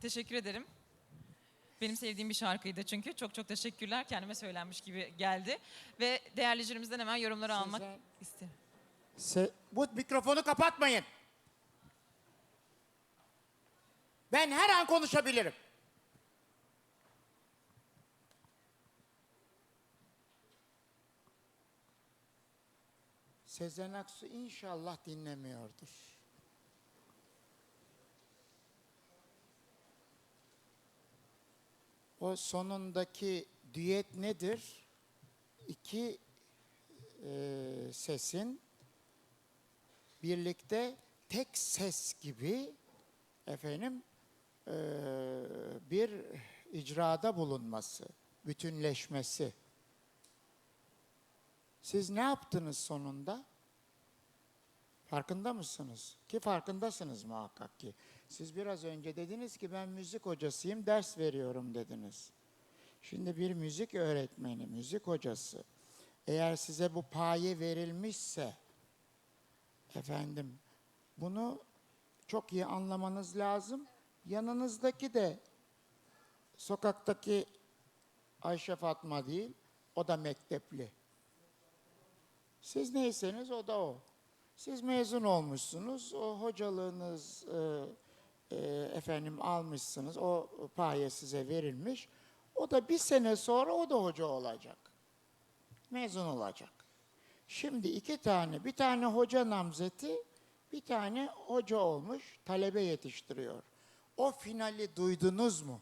Teşekkür ederim. Benim sevdiğim bir şarkıydı çünkü. Çok çok teşekkürler. Kendime söylenmiş gibi geldi. Ve değerli jürimizden hemen yorumları almak Sezen. isterim. Se- bu mikrofonu kapatmayın. Ben her an konuşabilirim. Sezen Aksu inşallah dinlemiyordur. O sonundaki düet nedir? İki e, sesin birlikte tek ses gibi efendim eee, bir icrada bulunması, bütünleşmesi. Siz ne yaptınız sonunda? Farkında mısınız? Ki farkındasınız muhakkak ki. Siz biraz önce dediniz ki ben müzik hocasıyım, ders veriyorum dediniz. Şimdi bir müzik öğretmeni, müzik hocası eğer size bu paye verilmişse Efendim, bunu çok iyi anlamanız lazım. Yanınızdaki de sokaktaki Ayşe Fatma değil, o da mektepli. Siz neyseniz o da o. Siz mezun olmuşsunuz, o hocalığınız e, efendim almışsınız, o paye size verilmiş. O da bir sene sonra o da hoca olacak. Mezun olacak. Şimdi iki tane, bir tane hoca namzeti, bir tane hoca olmuş, talebe yetiştiriyor. O finali duydunuz mu?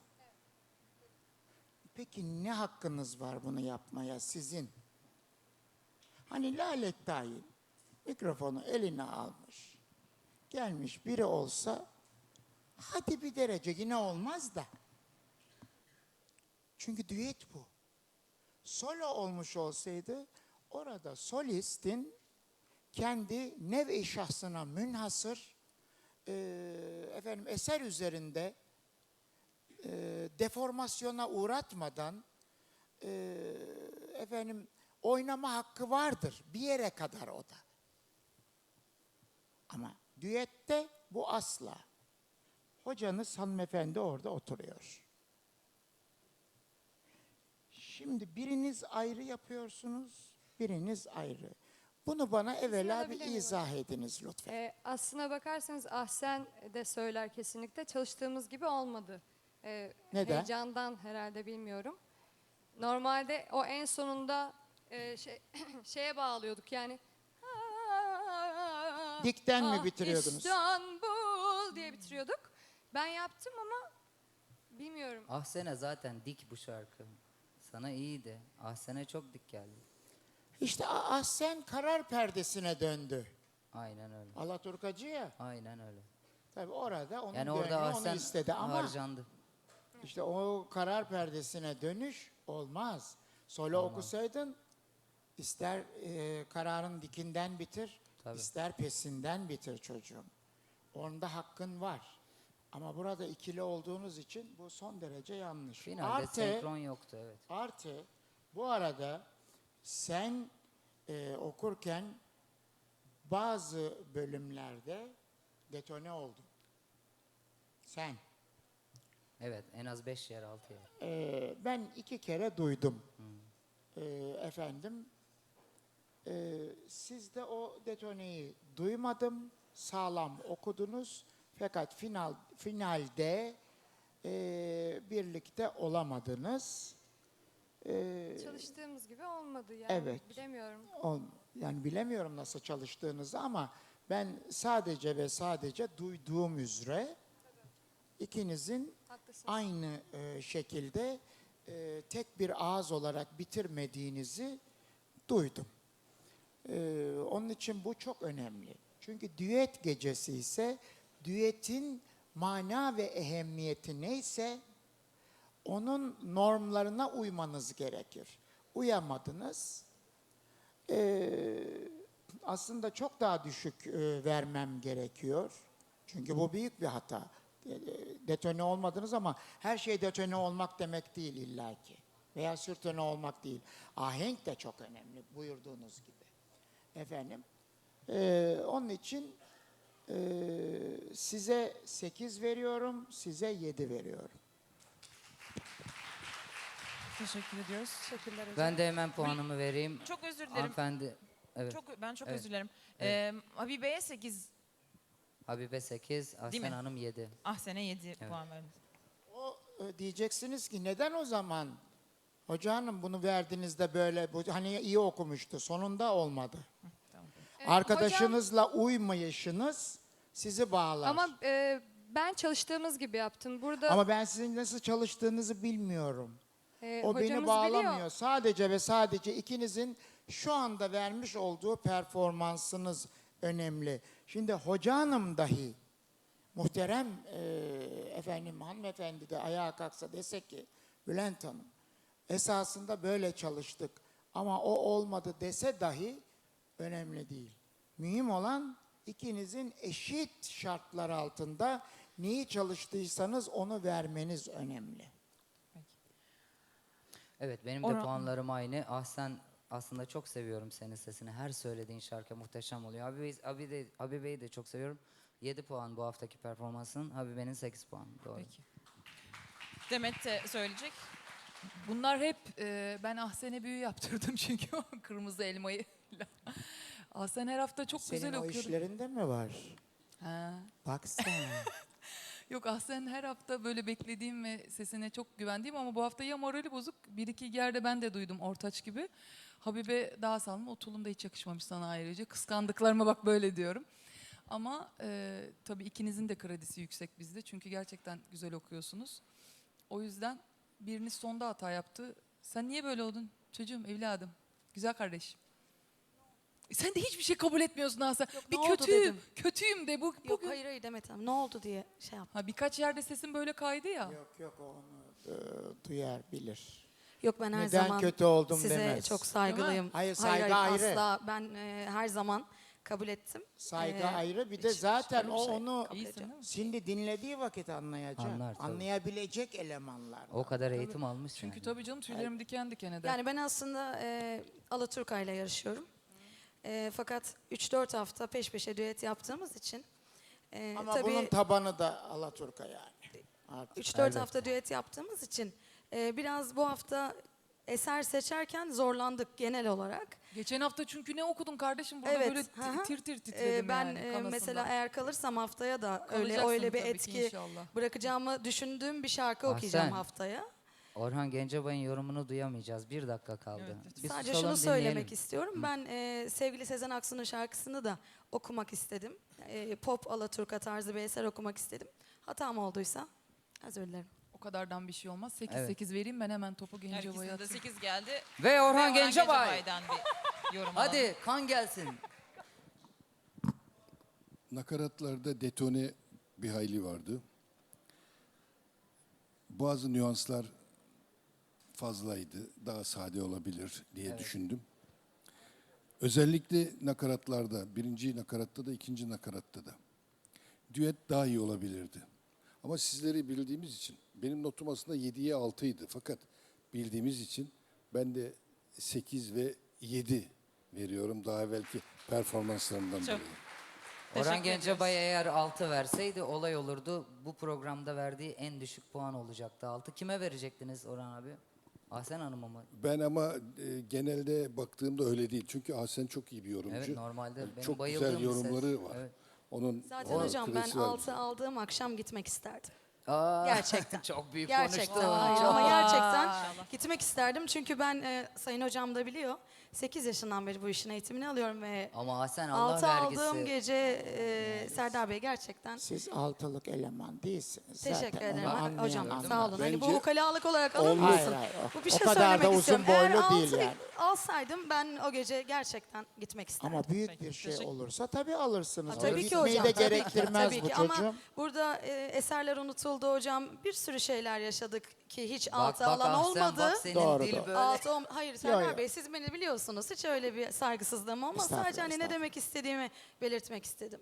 Peki ne hakkınız var bunu yapmaya sizin? Hani Lalet dahil mikrofonu eline almış. Gelmiş biri olsa hadi bir derece yine olmaz da. Çünkü düet bu. Solo olmuş olsaydı orada solistin kendi nev-i şahsına münhasır eee, efendim eser üzerinde eee, deformasyona uğratmadan eee, efendim oynama hakkı vardır bir yere kadar o da. Ama düette bu asla. Hocanız hanımefendi orada oturuyor. Şimdi biriniz ayrı yapıyorsunuz, biriniz ayrı. Bunu bana evvela bir izah ediniz lütfen. Ee, aslına bakarsanız Ahsen de söyler kesinlikle çalıştığımız gibi olmadı. Ee, Neden? Heyecandan herhalde bilmiyorum. Normalde o en sonunda e, şey, şeye bağlıyorduk yani. Dikten mi Ah, bitiriyordunuz? İstanbul diye bitiriyorduk. Ben yaptım ama bilmiyorum. Ahsen'e zaten dik bu şarkı. Sana iyiydi. Ahsen'e çok dik geldi. İşte Ahsen karar perdesine döndü. Aynen öyle. Alaturkacı ya. Aynen öyle. Tabii orada onun Yani orada onu Ahsen istedi ama harcandı. işte o karar perdesine dönüş olmaz. Solo okusaydın ister e, kararın dikinden bitir, Tabii. ister pesinden bitir çocuğum. Onda hakkın var. Ama burada ikili olduğunuz için bu son derece yanlış. Finalde Artı, senkron yoktu evet. Artı bu arada sen e, okurken bazı bölümlerde detone oldun. Sen. Evet en az 5 yer 6 yer. E, ben iki kere duydum. E, efendim. E, siz de o detoneyi duymadım. Sağlam okudunuz. Fakat final finalde e, birlikte olamadınız. E, Çalıştığımız gibi olmadı yani. Evet. Bilemiyorum. Ol- yani bilemiyorum nasıl çalıştığınızı ama ben sadece ve sadece duyduğum üzere ikinizin Haklısınız. aynı e, şekilde e, tek bir ağız olarak bitirmediğinizi duydum. E, onun için bu çok önemli. Çünkü düet gecesi ise düetin mana ve ehemmiyeti neyse onun normlarına uymanız gerekir. Uyamadınız. Ee, aslında çok daha düşük e, vermem gerekiyor. Çünkü bu büyük bir hata. E, Detone olmadınız ama her şey detone olmak demek değil illaki. Veya sürtone olmak değil. Ahenk de çok önemli buyurduğunuz gibi. Efendim. e, onun için Ee, size 8 veriyorum, size 7 veriyorum. Teşekkür ediyoruz. Teşekkürler hocam. Ben de hemen puanımı vereyim. Çok özür dilerim. Hanımefendi, evet. Çok ben çok Evet. özür dilerim. Evet. Ee, Habibe'ye 8, Habibe 8, mi? Ahsen Hanım 7. Ahsen'e 7 puan verdim. O e, diyeceksiniz ki neden o zaman hoca hanım bunu verdiğinizde böyle bu hani iyi okumuştu sonunda olmadı. Arkadaşınızla uymayışınız sizi bağlar. Ama e, ben çalıştığımız gibi yaptım. Burada Ama ben sizin nasıl çalıştığınızı bilmiyorum. e, O beni hocamız bağlamıyor. biliyor. Sadece ve sadece ikinizin şu anda vermiş olduğu performansınız önemli. Şimdi hoca hanım dahi muhterem e, efendim hanımefendi de ayağa kalksa dese ki Bülent Hanım esasında böyle çalıştık ama o olmadı dese dahi önemli değil. Mühim olan ikinizin eşit şartlar altında neyi çalıştıysanız onu vermeniz önemli. Evet benim de Orhan- puanlarım aynı. Ahsen aslında çok seviyorum senin sesini. Her söylediğin şarkı muhteşem oluyor. Habibe'yi Habibe, de, Habibe'yi de çok seviyorum. 7 puan bu haftaki performansın. Habibe'nin 8 puan. Doğru. Peki. Demet de söyleyecek. Bunlar hep e, ben Ahsen'e büyü yaptırdım çünkü o kırmızı elmayı. Ahsen her hafta çok Senin güzel o okuyordu. işlerinde mi var? Ha. Bak sen. Yok Ahsen her hafta böyle beklediğim ve sesine çok güvendiğim ama bu hafta ya morali bozuk. Bir iki yerde ben de duydum ortaç gibi. Habibe daha salma o tulum da hiç yakışmamış sana ayrıca. Kıskandıklarıma bak böyle diyorum. Ama e, tabii ikinizin de kredisi yüksek bizde. Çünkü gerçekten güzel okuyorsunuz. O yüzden biriniz sonda hata yaptı. Sen niye böyle oldun çocuğum evladım? Güzel kardeş. Sen de hiçbir şey kabul etmiyorsun Hasan. Yok, bir ne oldu kötüyüm, dedim. kötüyüm de bu Yok bugün. hayır hayır Demet Hanım ne oldu diye şey yaptım. Ha birkaç yerde sesin böyle kaydı ya. yok yok o onu e, duyar bilir. Yok ben her Neden zaman kötü oldum size demez. çok saygılıyım. Hayır, saygı ayrı. Asla ben e, her zaman kabul ettim. Saygı Ee, ayrı bir de hiç- zaten hiçbir o şey onu kabul İyisin şimdi dinlediği vakit anlayacak. Anlar tabii. Anlayabilecek elemanlar. O kadar eğitim almış Çünkü yani. tabii canım tüylerim diken diken eder. Yani ben aslında e, Alaturka ile yarışıyorum. E, fakat 3-4 hafta peş peşe düet yaptığımız için e, Ama tabii bunun tabanı da Alaturka yani. Artık. 3-4 Elbette. hafta düet yaptığımız için e, biraz bu hafta eser seçerken zorlandık genel olarak. Geçen hafta çünkü ne okudun kardeşim burada Evet, böyle hı. tir tir Ee, titredim ben yani e, kanasından. mesela eğer kalırsam haftaya da öyle öyle bir etki bırakacağımı düşündüğüm bir şarkı Ah, okuyacağım sen. haftaya. Orhan Gencebay'ın yorumunu duyamayacağız. Bir dakika kaldı. Evet, Bir Sadece susalım, şunu söylemek dinleyelim. istiyorum. Ben e, sevgili Sezen Aksu'nun şarkısını da okumak istedim. E, pop Alaturka tarzı bir eser okumak istedim. Hatam olduysa özür dilerim. O kadardan bir şey olmaz. 8 Evet. 8 vereyim ben hemen topu Gencebay'a ikisinde de atayım. 8 geldi. Ve Ve Orhan Gencebay. Gencebay'dan bir yorum alalım. Hadi kan gelsin. Nakaratlarda detone bir hayli vardı. Bazı nüanslar fazlaydı. Daha sade olabilir diye düşündüm. Özellikle nakaratlarda, birinci nakaratta da ikinci nakaratta da. Düet daha iyi olabilirdi. Ama sizleri bildiğimiz için, benim notum aslında 7'ye 6 idi. Fakat bildiğimiz için ben de 8 ve 7 veriyorum daha evvelki performanslarından Çok dolayı. Orhan Gencebay eğer 6 verseydi olay olurdu. Bu programda verdiği en düşük puan olacaktı 6. Kime verecektiniz Orhan abi? Ahsen Hanım'a mı? Ben ama e, genelde baktığımda öyle değil. Çünkü Ahsen çok iyi bir yorumcu. Evet normalde benim çok bayıldığım güzel bir ses. yorumları var. Evet. Onun Zaten o hocam ben var. altı aldığım akşam gitmek isterdim. Aa, Gerçekten. çok büyük Gerçekten. konuştun. hayır, ama gerçekten gitmek isterdim. Çünkü ben e, Sayın Hocam da biliyor. 8 yaşından beri bu işin eğitimini alıyorum ve Ama Ahsen Allah altı vergisi. aldığım gece e, Serdar Bey gerçekten Siz altılık eleman değilsiniz. Teşekkür Zaten ederim onu hocam. Sağ olun. Hani bu Bence ukalalık olarak olmaz. alınmasın. Hayır, hayır, o- Bu bir o şey kadar da söylemek uzun istiyorum. Eğer boylu değil altı yani. alsaydım ben o gece gerçekten gitmek isterdim. Ama büyük Peki, bir şey olursa tabii alırsınız. Ha, tabii ki Gitmeyi hocam. de tabii ki, gerektirmez tabii bu ki. çocuğum. Ama burada e, eserler unutuldu hocam. Bir sürü şeyler yaşadık ki hiç Bak altı bak alan Ahsen olmadı. bak senin Doğru, dil doğru. böyle. Altı ol- Hayır Serdar Yo, yo. Bey siz beni biliyorsunuz. Hiç öyle bir saygısızlığım. Estağfurullah, Sadece hani ne demek istediğimi belirtmek istedim.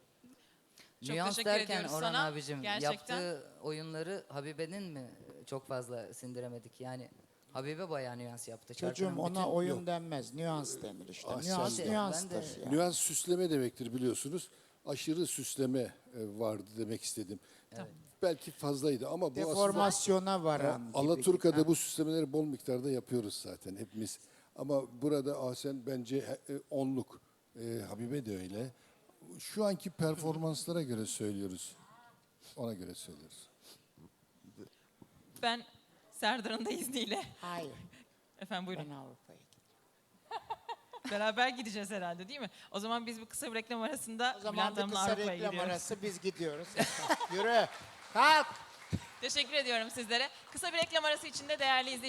Çok Nüans teşekkür derken ediyoruz Orhan sana. abicim Gerçekten. yaptığı oyunları Habibe'nin mi çok fazla sindiremedik? Yani Habibe bayağı nüans yaptı. Çocuğum Şarkının ona bütün- oyun Yok. denmez. Nüans denir işte. Ah, nüans nüanstır. de- yani. Nüans süsleme demektir biliyorsunuz. aşırı süsleme e, vardı demek istedim. Belki fazlaydı ama bu aslında Deformasyona varan gibi. Alaturka'da Ha. bu süslemeleri bol miktarda yapıyoruz zaten hepimiz. Ama burada Ahsen bence e, onluk. E, Habibe de öyle. Şu anki performanslara göre söylüyoruz. Ona göre söylüyoruz. Ben Serdar'ın da izniyle. Hayır, Efendim buyurun. ben Avrupa'ya. Beraber gideceğiz herhalde değil mi? O zaman biz bu kısa bir reklam arasında O zaman Bülent bir Hanım'la kısa Avrupa'ya reklam gidiyoruz. arası biz gidiyoruz. Yürü, kalk. Teşekkür ediyorum sizlere. Kısa bir reklam arası içinde değerli izleyiciler.